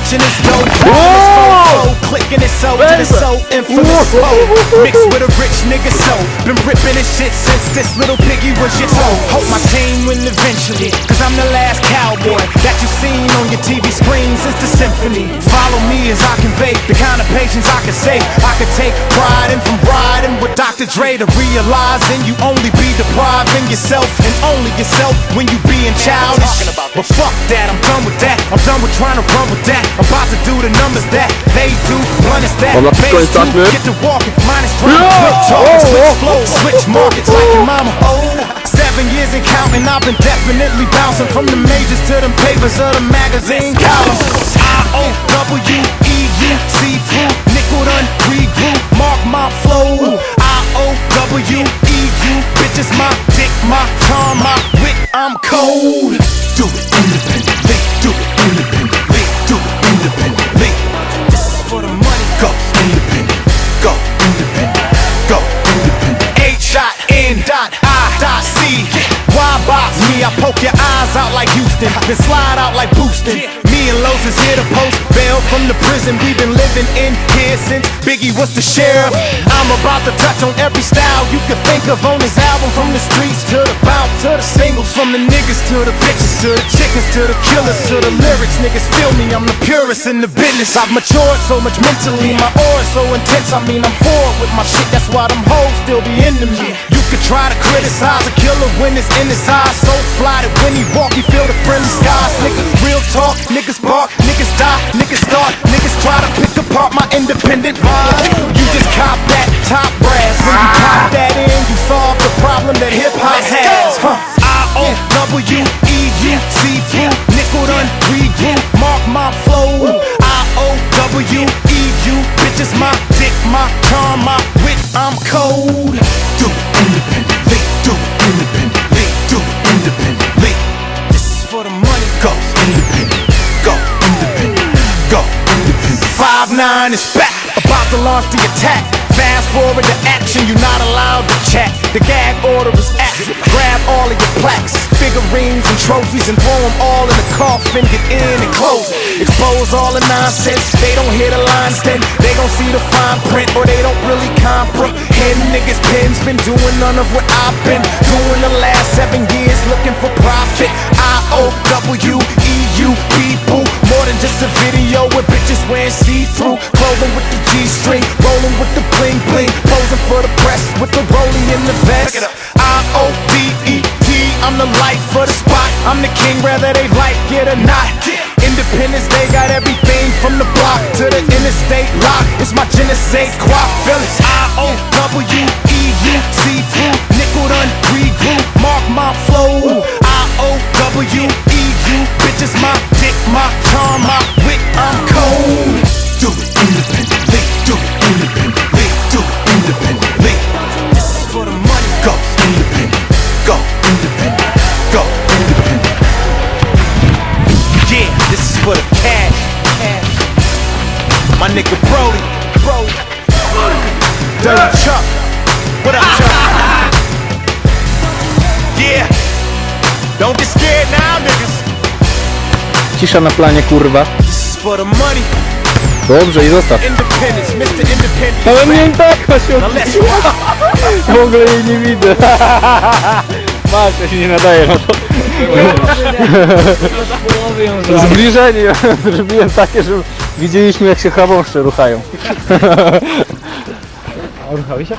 Welcome to the flow, switching this dope. This flow, clicking it so to the so infamous flow. Mixed with a rich nigga so. Been ripping this shit since this little piggy was your toe. Hope my team win eventually, cause I'm the last cowboy that you've seen on your TV screens. It's the symphony. Follow me as I the kind of patience I could say. I could take pride in from riding with Dr. Dre to realizing you only be depriving yourself and only yourself when you being childish. But fuck that, I'm done with that. I'm done with trying to run with that. I'm about to do the numbers that they do. Blunt is that. Dobra, Phase two, tak, nie? Get to walking, minus drama, Yeah! quick talk, Oh, switch oh, flows, oh, switch markets like your mama. Oh, seven years and counting, I've been definitely bouncing from the majors to them papers of the magazine columns. I O W E see through, nickel done regroup, mark my flow. I O W E U, bitches my dick, my charm, my wit, I'm cold. Do it independently, I poke your eyes out like Houston, then slide out like boosting. Me and Los is here to post bail from the prison we've been living in here since Biggie was the sheriff. I'm about to touch on every style you could think of on this album, from the streets to the bounce to the singles, from the niggas to the bitches to the chickens to the killers to the lyrics. Niggas feel me, I'm the purest in the business. I've matured so much mentally, my aura's so intense. I mean, I'm forward with my shit, that's why them hoes still be into me. You try to criticize a killer when it's in his eyes. So fly that when he walk, he feel the friendly skies. Nigga, real talk, niggas bark, niggas die, niggas start, niggas try to pick apart my independent vibe. You just cop that top brass. When you pop that in, you solve the problem that hip hop has. Huh. I O W E U through, nickel done regroup, mark my flow. I O W E U, bitches my dick, my charm, my wit, I'm cold. Independent, go independent, go independent. Five nine is back, about to launch the attack. Fast forward to action, you're not allowed to chat. The gag order is active. Grab all of your plaques, figurines, and trophies, and throw them all in the coffin. Get in and close. Expose all the nonsense. They don't hear the lines, then they gon' see the fine print, or they don't really comprehend. Niggas' pens been doing none of what I've been doing the last seven years, looking for profit. I O W E U people, more than just a video with bitches wearing see-through clothing with the G-string, rolling with the bling bling, posing for the press with the rollie in the vest. I O D E T, I'm the life for the spot. I'm the king, whether they like it or not. Independence, they got everything from the block to the interstate lock. It's my Genesee quad, feel it. For the cash. cash. My nigga Brody, Brody. Dirty Chuck. What up, Chuck? Yeah. Don't get scared now, niggas. Cisza na planie, kurwa. This is for the money. Dobrze, i zostaw. Independence, Mr. Independent. Ale mnie i tak się rock. W ogóle jej nie widzę. Masz, ja się nie nadaje na to. Zbliżenie zrobiłem takie, że widzieliśmy jak się chabąszcze ruchają. A ruchały się?